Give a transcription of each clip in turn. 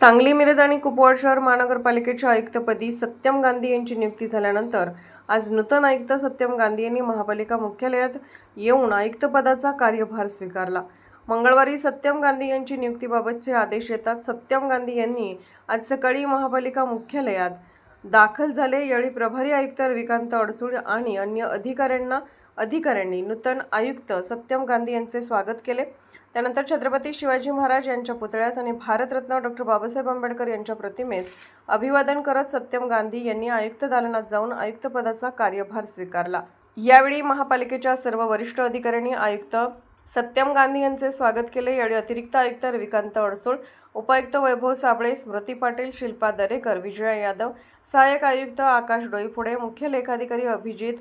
सांगली मिरज आणि कुपवाड शहर महानगरपालिकेच्या आयुक्तपदी सत्यम गांधी यांची नियुक्ती झाल्यानंतर आज नूतन आयुक्त सत्यम गांधी यांनी महापालिका मुख्यालयात येऊन आयुक्तपदाचा कार्यभार स्वीकारला. मंगळवारी सत्यम गांधी यांची नियुक्तीबाबतचे आदेश येतात सत्यम गांधी यांनी आज सकाळी महापालिका मुख्यालयात दाखल झाले. यावेळी प्रभारी आयुक्त रविकांत अडसूळ आणि अन्य अधिकाऱ्यांना अधिकाऱ्यांनी नूतन आयुक्त सत्यम गांधी यांचे स्वागत केले. त्यानंतर छत्रपती शिवाजी महाराज यांच्या पुतळ्यास आणि भारतरत्न डॉक्टर बाबासाहेब आंबेडकर यांच्या प्रतिमेस अभिवादन करत सत्यम गांधी यांनी आयुक्त दालनात जाऊन आयुक्तपदाचा कार्यभार स्वीकारला. यावेळी महापालिकेच्या सर्व वरिष्ठ अधिकाऱ्यांनी आयुक्त सत्यम गांधी यांचे स्वागत केले. यावेळी अतिरिक्त आयुक्त रविकांत अडसूळ उपायुक्त वैभव साबळे स्मृती पाटील शिल्पा दरेकर विजया यादव सहाय्यक आयुक्त आकाश डोईफुडे मुख्य लेखाधिकारी अभिजित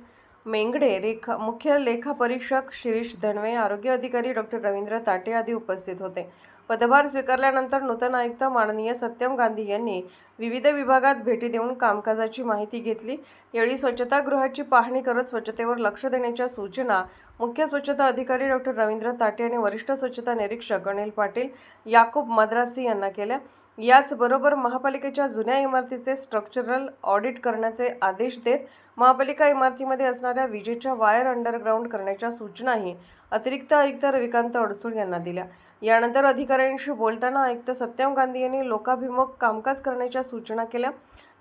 मेंगडे रेखा मुख्य लेखापरीक्षक शिरीष धनवे आरोग्य अधिकारी डॉक्टर रवींद्र ताटे आदी उपस्थित होते. पदभार स्वीकारल्यानंतर नूतन आयुक्त माननीय सत्यम गांधी यांनी विविध विभागात भेटी देऊन कामकाजाची माहिती घेतली. यावेळी स्वच्छतागृहाची पाहणी करत स्वच्छतेवर लक्ष देण्याच्या सूचना मुख्य स्वच्छता अधिकारी डॉक्टर रवींद्र ताटे आणि वरिष्ठ स्वच्छता निरीक्षक अनिल पाटील याकूब मद्रासी यांना केल्या. याचबरोबर महापालिकेच्या जुन्या इमारतीचे स्ट्रक्चरल ऑडिट करण्याचे आदेश देत महापालिका इमारतीमध्ये असणाऱ्या विजेच्या वायर अंडरग्राऊंड करण्याच्या सूचनाही अतिरिक्त आयुक्त रविकांत अडसूळ यांना दिल्या. यानंतर अधिकाऱ्यांशी बोलताना आयुक्त सत्यम गांधी यांनी लोकाभिमुख कामकाज करण्याच्या सूचना केल्या.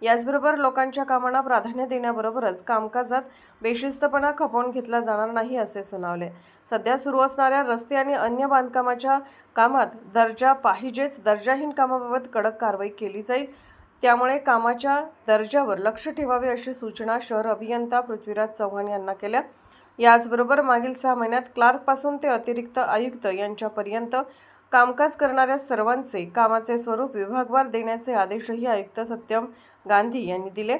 याचबरोबर लोकांच्या कामांना प्राधान्य देण्याबरोबरच कामकाजात बेशिस्तपणा खपवून घेतला जाणार नाही असे सुनावले. सध्या सुरू असणाऱ्या रस्ते आणि अन्य बांधकामाच्या कामात दर्जा पाहिजेच दर्जाहीन कामाबाबत कडक कारवाई केली जाईल. त्यामुळे कामाच्या दर्जावर लक्ष ठेवावे अशी सूचना शहर अभियंता पृथ्वीराज चव्हाण यांना केल्या. याचबरोबर मागील सहा महिन्यात क्लार्कपासून ते अतिरिक्त आयुक्त यांच्यापर्यंत कामकाज करणाऱ्या सर्वांचे कामाचे स्वरूप विभागवार देण्याचे आदेशही आयुक्त सत्यम गांधी यांनी दिले.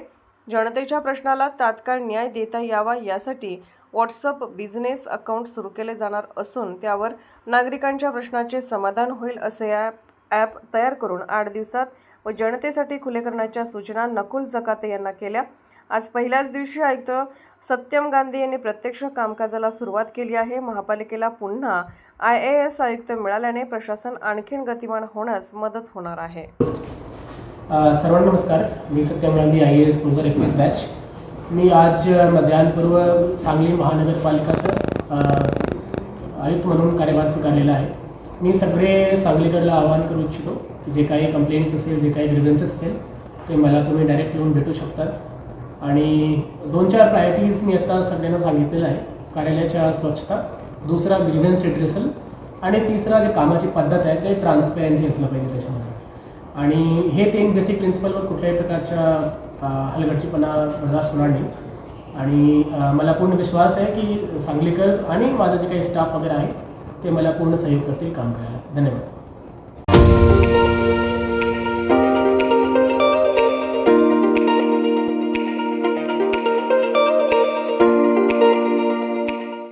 जनतेच्या प्रश्नाला तात्काळ न्याय देता यावा यासाठी व्हॉट्सअप बिझनेस अकाउंट सुरू केले जाणार असून त्यावर नागरिकांच्या प्रश्नाचे समाधान होईल असे ॲप ॲप तयार करून आठ दिवसात व जनतेसाठी खुले करण्याच्या सूचना नकुल जकाते यांना केल्या. आज पहिल्याच दिवशी आयुक्त सत्यम गांधी यांनी प्रत्यक्ष कामकाजाला सुरुवात केली आहे. महापालिकेला पुन्हा आय ए एस आयुक्त मिळाल्याने प्रशासन आणखीन गतिमान होण्यास मदत होणार आहे. सर्वांना नमस्कार. मी सत्यम गांधी आय एस दोन हजार एकवीस बॅच मी आज मध्यान्हपूर्व सांगली महानगरपालिकाचं आयुक्त म्हणून कार्यभार स्वीकारलेला आहे. मी सगळे सांगलीकडला आवाहन करू इच्छितो की जे काही कंप्लेंट्स असेल जे काही ग्रिव्हन्सेस असेल ते मला तुम्ही डायरेक्ट येऊन भेटू शकतात. आणि दोन चार प्रायोरिटीज मी आता सगळ्यांना सांगितलेलं आहे. कार्यालयाच्या स्वच्छता दुसरा ग्रिव्हन्स रिड्रेसल आणि तिसरा जे कामाची पद्धत आहे ते ट्रान्सपेरन्सी असलं पाहिजे त्याच्यामध्ये. आणि हे तीन बेसिक प्रिन्सिपलवर कुठल्याही प्रकारच्या अ, हलगर्जीपणा बर्दाश्त होणार नाही. आणि मला पूर्ण विश्वास आहे की सांगलीकर आणि माझा जे काही स्टाफ वगैरे आहे ते मला पूर्ण सहयोग करतील काम करायला. धन्यवाद.